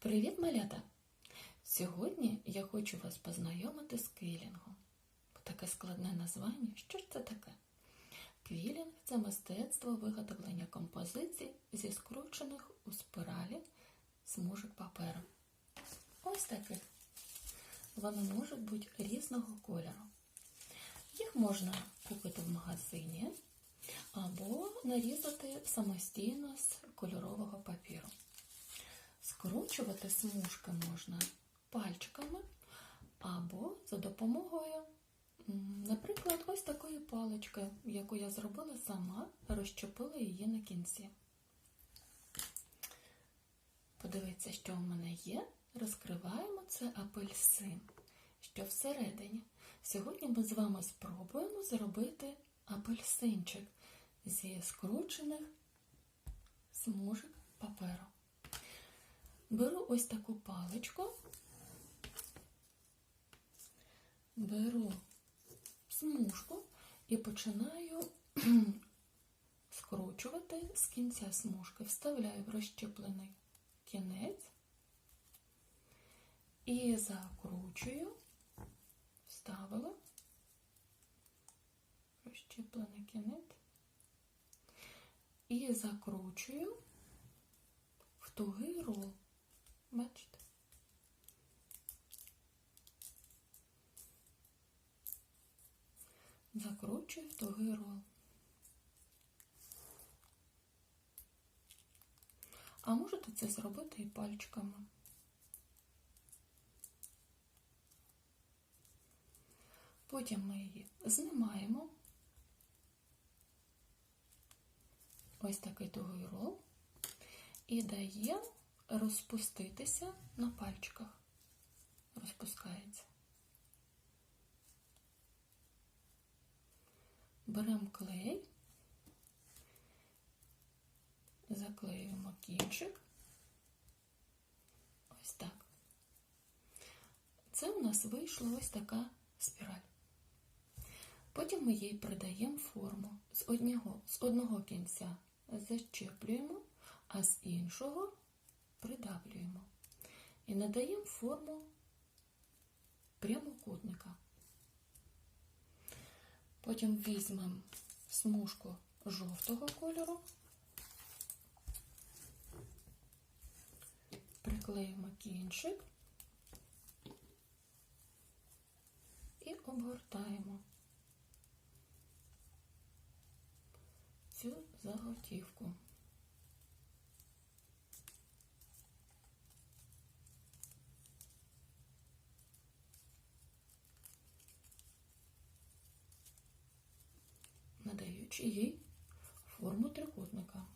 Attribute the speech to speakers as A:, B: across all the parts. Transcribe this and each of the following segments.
A: Привіт, малята! Сьогодні я хочу вас познайомити з квілінгом. Таке складне названня. Що ж це таке? Квілінг це мистецтво виготовлення композицій зі скручених у спиралі смужок паперу. Ось таких. Вони можуть бути різного кольору. Їх можна купити в магазині або нарізати самостійно з кольорового папіру. Скручувати смужки можна пальчиками або за допомогою, наприклад, ось такої палички, яку я зробила сама, розчепила її на кінці. Подивіться, що в мене є. Розкриваємо це апельсин. Що всередині? Сьогодні ми з вами спробуємо зробити апельсинчик зі скручених смужок паперу. Беру ось таку паличку, беру смужку і починаю скручувати з кінця смужки. Вставляю в розщеплений кінець і закручую, вставила розщеплений кінець і закручую в тугий рол. Бачите? Закручую в тугий рол. А можете це зробити і пальчиками. Потім ми її знімаємо. Ось такий тугий рол і даємо розпуститися на пальчиках. Розпускається. Беремо клей, заклеюємо кінчик. Ось так. Це у нас вийшла ось така спіраль. Потім ми їй придаємо форму з одного, з одного кінця зачеплюємо, а з іншого придавлюємо і надаємо форму прямокутника. Потім візьмемо смужку жовтого кольору, приклеїмо кінчик і обгортаємо цю заготівку. Надаючи їй форму трикутника.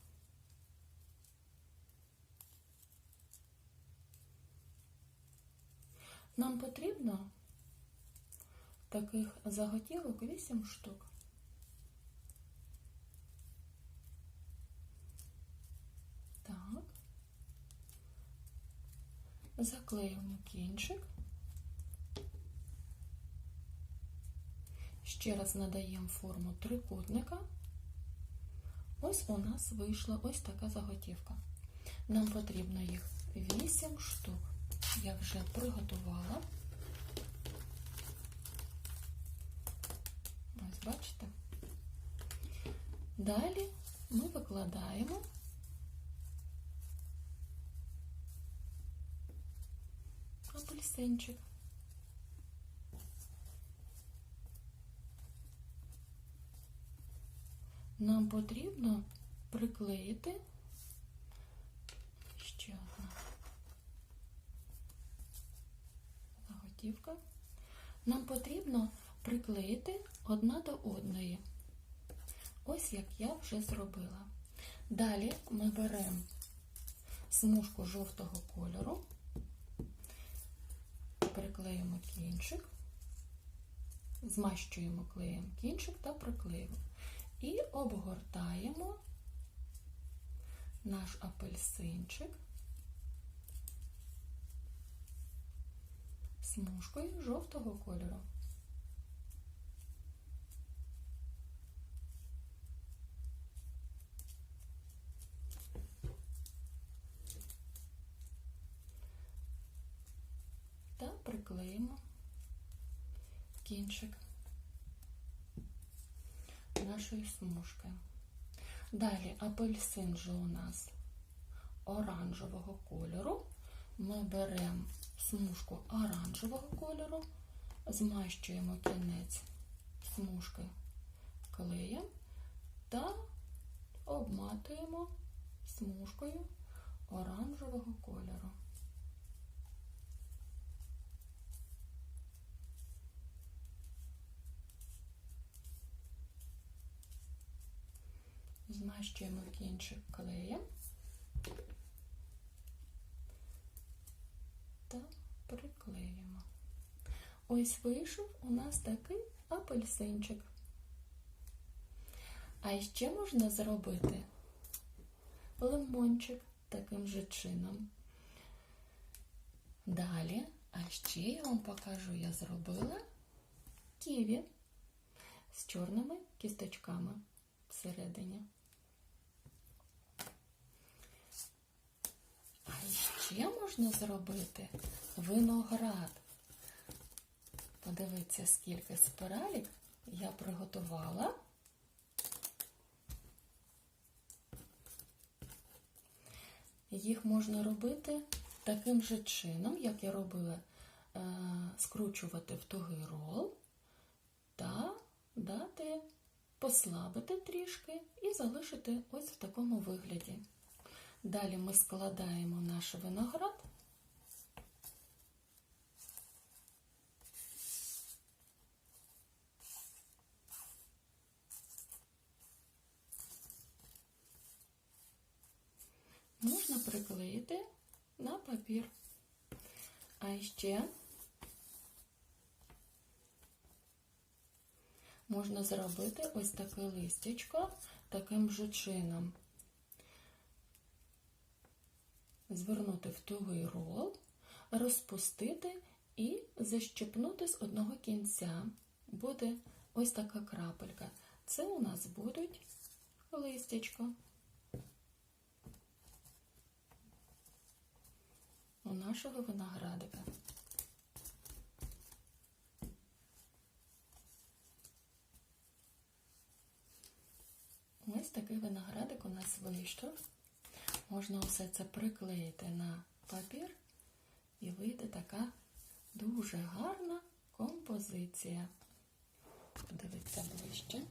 A: Нам потрібно таких заготівок 8 штук. Так, заклеюємо кінчик. Ще раз надаємо форму трикутника. Ось у нас вийшла ось така заготівка. Нам потрібно їх 8 штук. Я вже приготувала. Ось, бачите? Далі ми викладаємо апельсинчик. Нам потрібно приклеїти ще одна заготівка. Нам потрібно приклеїти одна до одної. Ось як я вже зробила. Далі ми беремо смужку жовтого кольору, приклеїмо кінчик, змащуємо клеєм кінчик та приклеюємо. І обгортаємо наш апельсинчик смужкою жовтого кольору. приклеїмо кінчик нашої смужки. Далі апельсин же у нас оранжевого кольору. Ми беремо смужку оранжевого кольору, змащуємо кінець смужки клеєм та обматуємо смужкою оранжевого кольору. Змащуємо кінчик клеєм та приклеїмо. Ось вийшов у нас такий апельсинчик. А ще можна зробити лимончик таким же чином. Далі, а ще я вам покажу, я зробила ківі з чорними кісточками всередині. А ще можна зробити виноград. Подивіться, скільки спиралік я приготувала. Їх можна робити таким же чином, як я робила, е, скручувати в тугий рол та дати послабити трішки і залишити ось в такому вигляді. Далі ми складаємо наш виноград. Можна приклеїти на папір. А ще можна зробити ось таке листячко таким же чином. Звернути в тугий рол, розпустити і защепнути з одного кінця. Буде ось така крапелька. Це у нас будуть листячко. У нашого виноградика. Ось такий виноградик у нас вийшов. Можна все це приклеїти на папір і вийде така дуже гарна композиція. Подивіться ближче.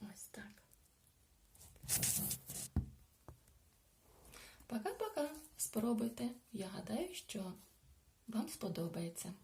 A: Ось так. Пока-пока. Спробуйте. Я гадаю, що вам сподобається.